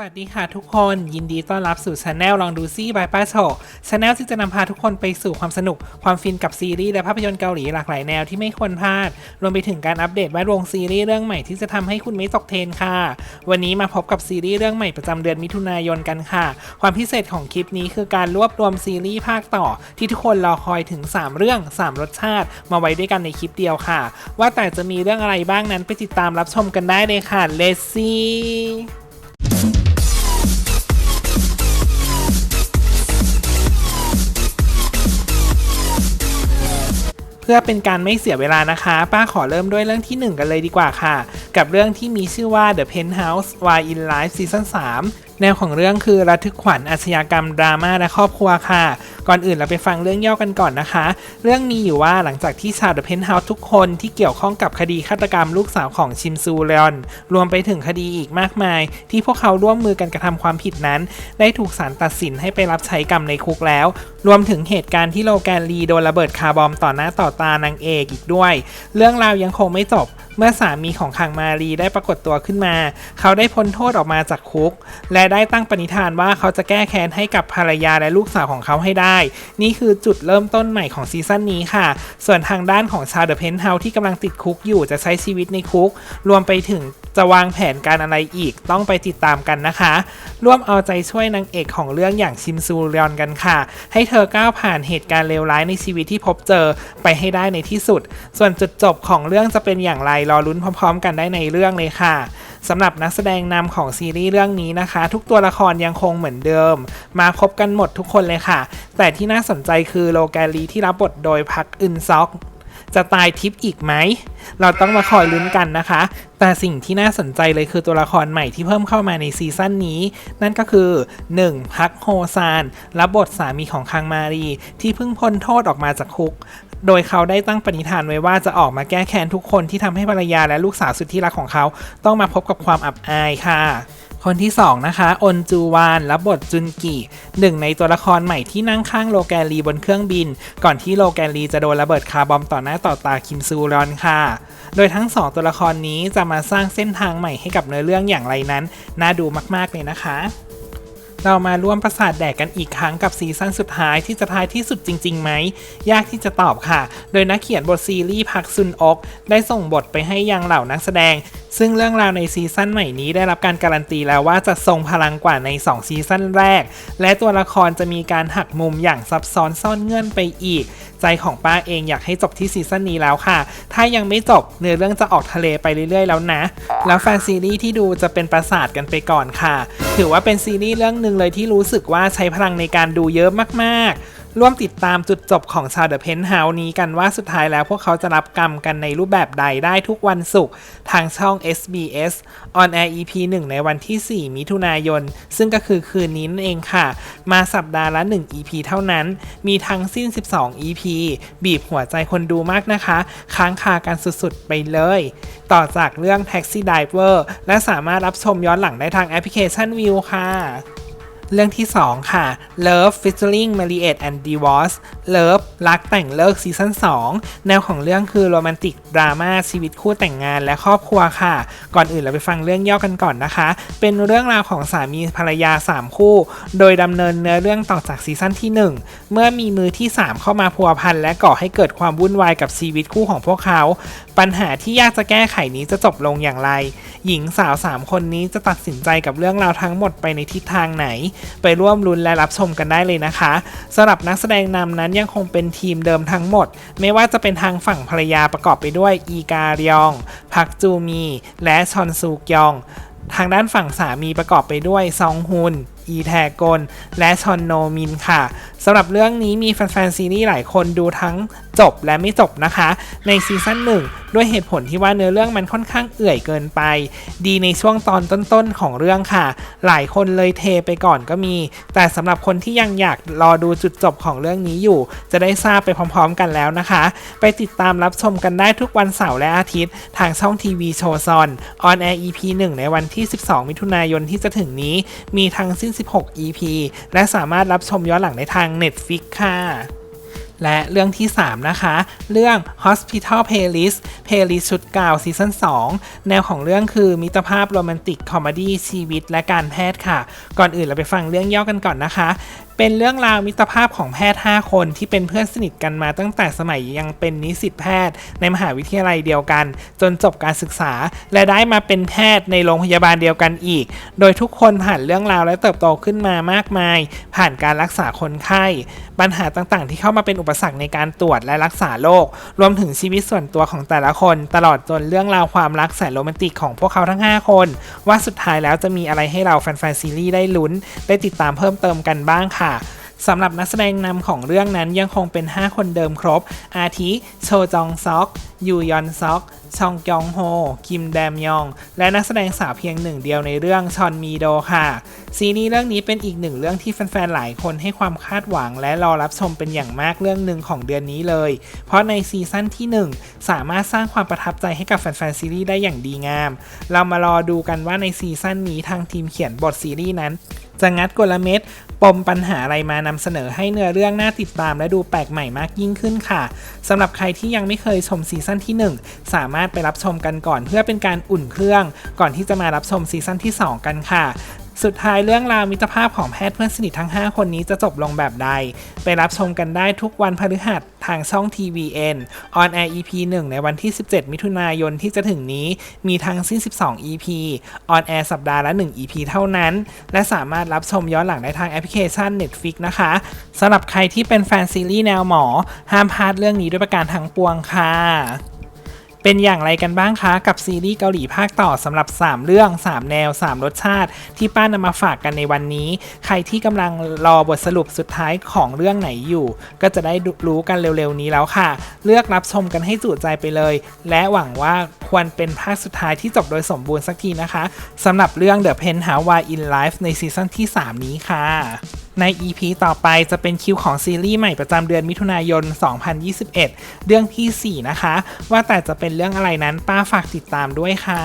วัสดีค่ะทุกคนยินดีต้อนรับสู่ช anel ลองดูซี่บายป้าโชช anel ที่จะนำพาทุกคนไปสู่ความสนุก ความฟินกับซีรีส์และภาพยนตร์เกาหลีหลากหลายแนวที่ไม่ควรพลาด รวมไปถึงการอัปเดตแวดวงซีรีส์เรื่องใหม่ที่จะทำให้คุณไม่ตกเทรนค่ะ วันนี้มาพบกับซีรีส์เรื่องใหม่ประจำเดือนมิถุนายนกันค่ะ ความพิเศษของคลิปนี้คือการรวบรวมซีรีส์ภาคต่อ ที่ทุกคนรอคอยถึง 3 เรื่อง 3 รสชาติ มาไว้ด้วยกันในคลิปเดียวค่ะ ว่าแต่จะมีเรื่องอะไรบ้างนั้นไปติดตามรับชมกันได้เลยค่ะ Let's see พื่อเป็นการไม่เสียเวลานะคะ ป้าขอเริ่มด้วยเรื่องที่ 1 กันเลยดีกว่าค่ะ กับเรื่องที่มีชื่อว่า The Penthouse Why in Life Season 3 แนวของเรื่องคือระทึกขวัญอาชญากรรมดราม่าและครอบครัวค่ะ ก่อนอื่นเราไปฟังเรื่องย่อกันก่อนนะคะ เรื่องมีอยู่ว่าหลังจากที่ชาว The Penthouse ทุกคนที่เกี่ยวข้องกับคดีฆาตกรรมลูกสาวของชิมซูเรอน รวมไปถึงคดีอีกมากมาย ที่พวกเขาร่วมมือกันกระทำความผิดนั้น ได้ถูกศาลตัดสินให้ไปรับใช้กรรมในคุกแล้ว รวมถึงเหตุการณ์ที่โลแกนลีโดนระเบิดคาร์บอมต่อหน้าต่อตานางเอกอีกด้วย เรื่องราวยังคงไม่จบเมื่อสามีของคังมารีได้ปรากฏตัวขึ้นมา เขาได้พ้นโทษออกมาจากคุก และได้ตั้งปณิธานว่าเขาจะแก้แค้นให้กับภรรยาและลูกสาวของเขาให้ได้ นี่คือจุดเริ่มต้นใหม่ของซีซั่นนี้ค่ะ ส่วนทางด้านของชาวเดอะเพนท์เฮาที่กำลังติดคุกอยู่จะใช้ชีวิตในคุก รวมไปถึงจะวางแผนการอะไรอีกต้องไปติดตามกันนะคะ ร่วมเอาใจช่วยนางเอกของเรื่องอย่างชิมซูรยอนกันค่ะ ให้เธอก้าวผ่านเหตุการณ์เลวร้ายในชีวิตที่พบเจอไปให้ได้ในที่สุด ส่วนจุดจบของเรื่องจะเป็นอย่างไรรอลุ้นพร้อม ๆ กันได้ในเรื่องเลยค่ะ สำหรับนักแสดงนำของซีรีส์เรื่องนี้นะคะ ทุกตัวละครยังคงเหมือนเดิม มาครบกันหมดทุกคนเลยค่ะ แต่ที่น่าสนใจคือโลแกลีที่รับบทโดยพักอึนซอก จะตายทิปอีกไหม เราต้องมาคอยลุ้นกันนะคะ แต่สิ่งที่น่าสนใจเลยคือตัวละครใหม่ที่เพิ่มเข้ามาในซีซั่นนี้ นั่นก็คือ 1. พักโฮซาน รับบทสามีของคังมารีที่เพิ่งพ้นโทษออกมาจากคุก โดยเขาได้ตั้งปณิธานไว้ว่าจะออกมาแก้แค้นทุกคนที่ทำให้ภรรยาและลูกสาวสุดที่รักของเขา ต้องมาพบกับความอับอายค่ะ คนที่ 2 นะคะอนจูวานรับบทจุนกิหนึ่งในตัวละครใหม่ที่นั่งข้างโลแกนลีบนเครื่องบิน ก่อนที่โลแกนลีจะโดนระเบิดคาร์บอมต่อหน้าต่อตาคิมซูรอนค่ะ โดยทั้ง 2 ตัวละครนี้จะมาสร้างเส้นทางใหม่ให้กับเนื้อเรื่องอย่างไรนั้น น่าดูมากๆเลยนะคะ เรามาร่วมประสาทแดกกันอีกครั้งกับซีซั่นสุดท้ายที่จะท้ายที่สุดจริงๆไหม ยากที่จะตอบค่ะ โดยนักเขียนบทซีรีส์พักซุนอก ได้ส่งบทไปให้ยังเหล่านักแสดง ซึ่งเรื่องราวในซีซั่นใหม่นี้ได้รับการการันตีแล้วว่าจะทรงพลังกว่าใน 2 ซีซั่นแรก และตัวละครจะมีการหักมุมอย่างซับซ้อนซ่อนเงื่อนไปอีก ใจของป้าเองอยากให้จบที่ซีซั่นนี้แล้วค่ะ ถ้ายังไม่จบเนื้อเรื่องจะออกทะเลไปเรื่อยๆแล้วนะ แล้วแฟนซีรีส์ที่ดูจะเป็นประสาทกันไปก่อนค่ะ ถือว่าเป็นซีรีส์เรื่องหนึ่งเลยที่รู้สึกว่าใช้พลังในการดูเยอะมากๆ ร่วมติดตามจุดจบของชาวเดอะเพนท์เฮาส์นี้กันว่าสุดท้ายแล้วพวกเขาจะรับกรรมกันในรูปแบบใดได้ทุกวันศุกร์ทางช่อง SBS on air EP 1 ในวันที่ 4 มิถุนายน ซึ่งก็คือคืนนี้นั่นเองค่ะ มาสัปดาห์ละ 1 EP เท่านั้น มีทั้งสิ้น 12 EP บีบหัวใจคนดูมากนะคะ ค้างคากันสุดๆ ไปเลย ต่อจากเรื่อง Taxi Driver และสามารถรับชมย้อนหลังได้ทางแอปพลิเคชัน View ค่ะ เรื่องที่ 2 ค่ะ Love featuring Marriott and Divorce Love รักแต่งเลิกซีซั่น2 แนวของเรื่องคือโรแมนติกดราม่าชีวิตคู่แต่งงานและครอบครัวค่ะ ก่อนอื่นเราไปฟังเรื่องย่อกันก่อนนะคะ เป็นเรื่องราวของสามีภรรยา 3 คู่ โดยดำเนินเนื้อเรื่องต่อจากซีซั่นที่ 1 เมื่อมีมือที่ 3 เข้ามาพัวพันและก่อให้เกิดความวุ่นวายกับชีวิตคู่ของพวกเขา ปัญหาที่ยากจะแก้ไขนี้จะจบลงอย่างไร หญิงสาว 3 คนนี้จะตัดสินใจกับเรื่องราวทั้งหมดไปในทิศทางไหนไปร่วมลุ้นและรับชมกันได้เลยนะคะสำหรับนักแสดงนำนั้นยังคงเป็นทีมเดิมทั้งหมด ไม่ว่าจะเป็นทางฝั่งภรรยาประกอบไปด้วยอีการยอง พักจูมี และชอนซูกยอง ทางด้านฝั่งสามีประกอบไปด้วยซองฮุนอีแทกลและชอนโนมินค่ะสำหรับเรื่องนี้มีแฟนๆซีรีส์หลายคนดูทั้งจบและไม่จบนะคะ ในซีซั่นหนึ่งด้วยเหตุผลที่ว่าเนื้อเรื่องมันค่อนข้างเอื่อยเกินไป ดีในช่วงตอนต้นๆของเรื่องค่ะ หลายคนเลยเทไปก่อนก็มี แต่สำหรับคนที่ยังอยากรอดูจุดจบของเรื่องนี้อยู่ จะได้ทราบไปพร้อมๆกันแล้วนะคะ ไปติดตามรับชมกันได้ทุกวันเสาร์และอาทิตย์ ทางช่องทีวีโชว์ซอนออนแอร์ EP 1 ในวันที่ 12 มิถุนายนที่จะถึงนี้ มีทั้งสิ้น 16 EP และสามารถรับชมย้อนหลังได้ทาง Netflix ค่ะ และเรื่องที่ 3 นะคะ เรื่อง Hospital Playlist Playlist ชุดเก่าซีซั่น2 แนวของเรื่องคือมิตรภาพโรแมนติกคอมดี้ชีวิตและการแพทย์ค่ะ ก่อนอื่นเราไปฟังเรื่องย่อกันก่อนนะคะ เป็นเรื่องราวมิตรภาพของแพทย์ 5 คนที่เป็นเพื่อนสนิทกันมาตั้งแต่สมัยยังเป็นนิสิตแพทย์ในมหาวิทยาลัยเดียวกัน จนจบการศึกษา และได้มาเป็นแพทย์ในโรงพยาบาลเดียวกันอีก โดยทุกคนผ่านเรื่องราวและเติบโตขึ้นมามากมาย ผ่านการรักษาคนไข้ ปัญหาต่างๆ ที่เข้ามาเป็นอุปสรรคในการตรวจและรักษาโรครวมถึงชีวิตส่วนตัวของแต่ละคน ตลอดจนเรื่องราวความรักแสนโรแมนติกของพวกเขาทั้ง 5 คน ว่าสุดท้ายแล้วจะมีอะไรให้เราแฟนๆซีรีส์ได้ลุ้น ได้ติดตามเพิ่มเติมกันบ้างค่ะสำหรับนักแสดงนำของเรื่องนั้นยังคงเป็น 5 คนเดิมครบ อาทิโชจองซอก ยูยอนซอก ชองกยองโฮ คิมแดมยอง และนักแสดงสาวเพียงหนึ่งเดียวในเรื่องชอนมีโดค่ะ ซีรีส์เรื่องนี้เป็นอีกหนึ่งเรื่องที่แฟนๆ หลายคนให้ความคาดหวังและรอรับชมเป็นอย่างมากเรื่องหนึ่งของเดือนนี้เลย เพราะในซีซั่นที่ 1 สามารถสร้างความประทับใจให้กับแฟนๆ ซีรีส์ได้อย่างดีงาม เรามารอดูกันว่าในซีซั่นนี้ทางทีมเขียนบทซีรีส์นั้นจะงัดกลเม็ด ปมปัญหาอะไรมานำเสนอให้เนื้อเรื่องน่าติดตามและดูแปลกใหม่มากยิ่งขึ้นค่ะสำหรับใครที่ยังไม่เคยชมซีซั่นที่ 1 สามารถไปรับชมกันก่อนเพื่อเป็นการอุ่นเครื่อง ก่อนที่จะมารับชมซีซั่นที่ 2 กันค่ะสุดท้ายเรื่องราวมิตรภาพของแพทย์เพื่อนสนิททั้ง 5 คนนี้จะจบลงแบบใด ไปรับชมกันได้ทุกวันพฤหัสางช่อง TVN on air EP 1 ในวันที่ 17 มิถุนายนที่จะถึงนี้ มีทั้งสิ้น 12 EP on air สัปดาห์ละ 1 EP เท่านั้น และสามารถรับชมย้อนหลังได้ทางแอปพลิเคชัน Netflix นะคะสำหรับใครที่เป็นแฟนซีรีส์แนวหมอ ห้ามพลาดเรื่องนี้ด้วยประการทั้งปวงค่ะ เป็นอย่างไรกันบ้างคะกับซีรีส์เกาหลีภาคต่อสำหรับ 3 เรื่อง 3 แนว 3 รสชาติ ที่ป้านำมาฝากกันในวันนี้ ใครที่กำลังรอบทสรุปสุดท้ายของเรื่องไหนอยู่ ก็จะได้รู้กันเร็วๆนี้แล้วค่ะ เลือกรับชมกันให้จุใจไปเลย และหวังว่าควรเป็นภาคสุดท้ายที่จบโดยสมบูรณ์สักทีนะคะสำหรับเรื่อง The Penthouse in Life ในซีซั่นที่ 3 นี้ค่ะใน EP ต่อไปจะเป็นคิวของซีรีส์ใหม่ประจำเดือนมิถุนายน 2021 เรื่องที่ 4 นะคะ ว่าแต่จะเป็นเรื่องอะไรนั้นป้าฝากติดตามด้วยค่ะ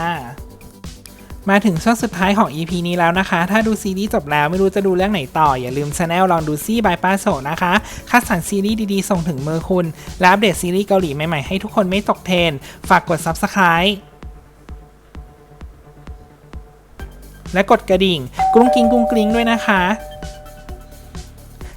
มาถึงช่วงสุดท้ายของ EP นี้แล้วนะคะ ถ้าดูซีรีส์จบแล้วไม่รู้จะดูเรื่องไหนต่อ อย่าลืมช anel ลองดูซี่บายป้าโซนะคะ คัดสรรซีรีส์ดีๆ ส่งถึงมือคุณ และอัปเดตซีรีส์เกาหลีใหม่ๆ ให้ทุกคนไม่ตกเทรนฝากกด Subscribe และกดกระดิ่ง กรุ้งกริงกรุ้งกริ้งด้วยนะคะ